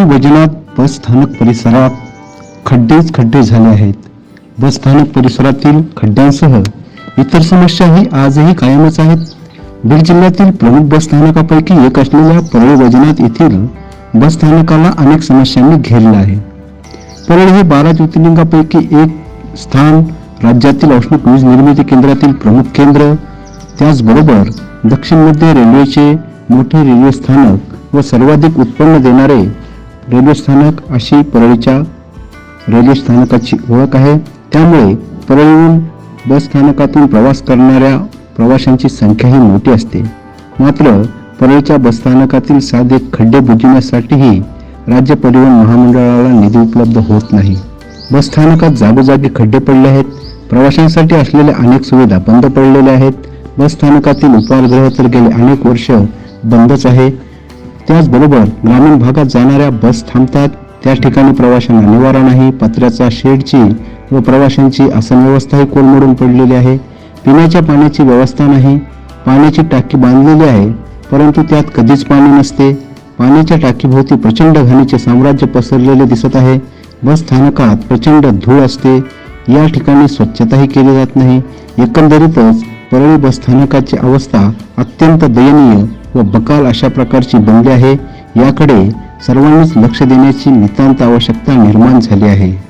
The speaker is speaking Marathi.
परळी वैजनाथ बसस्थानक परिसरात खड्डेच खड्डे झाले आहेत. बसस्थानक परिसरातील खड्ड्यांसह इतर समस्याही आजही कायमच आहेत. बीड जिल्ह्यातील प्रमुख बसस्थानकापैकी एक असलेल्या परळ वैजनाथ येथील बस स्थानकाला अनेक समस्यांनी घेरलं आहे. परळी हे बारा ज्योतिर्लिंगापैकी एक स्थान राज्यातील औष्णिक वीज निर्मिती केंद्रातील प्रमुख केंद्र त्याचबरोबर दक्षिण मध्य रेल्वेचे मोठे रेल्वे स्थानक व सर्वाधिक उत्पन्न देणारे रेल्वे स्थानक अशी परळीच्या रेल्वे स्थानकाची ओळख आहे. त्यामुळे परळीहून बस स्थानकातून प्रवास करणाऱ्या प्रवाशांची संख्याही मोठी असते. मात्र परळीच्या बसस्थानकातील साधे खड्डे बुजवण्यासाठीही राज्य परिवहन महामंडळाला निधी उपलब्ध होत नाही. बसस्थानकात जागोजागी खड्डे पडले आहेत. प्रवाशांसाठी असलेल्या अनेक सुविधा बंद पडलेल्या आहेत. बस स्थानकातील उपहारगृह तर गेले अनेक वर्ष बंदच आहे. त्याचबरोबर ग्रामीण भागात जाणाऱ्या बस थांबतात. त्या ठिकाणी प्रवाशांना निवारा नाही पत्र्याचा शेडची व प्रवाशांची आसन व्यवस्थाही कोलमडून पडलेली आहे. पिण्याच्या पाण्याची व्यवस्था नाही. पाण्याची टाकी बांधलेली आहे परंतु त्यात कधीच पाणी नसते. पाण्याच्या टाकीभोवती प्रचंड घाणीचे साम्राज्य पसरलेले दिसत आहे. बस स्थानकात प्रचंड धूळ असते. या ठिकाणी स्वच्छताही केली जात नाही. एकंदरीतच परळी बस स्थानकाची अवस्था अत्यंत दयनीय व बकाल अशा प्रकारची बंदी आहे याकडे सर्वांनीच लक्ष देण्याची नितांत आवश्यकता निर्माण झाली आहे.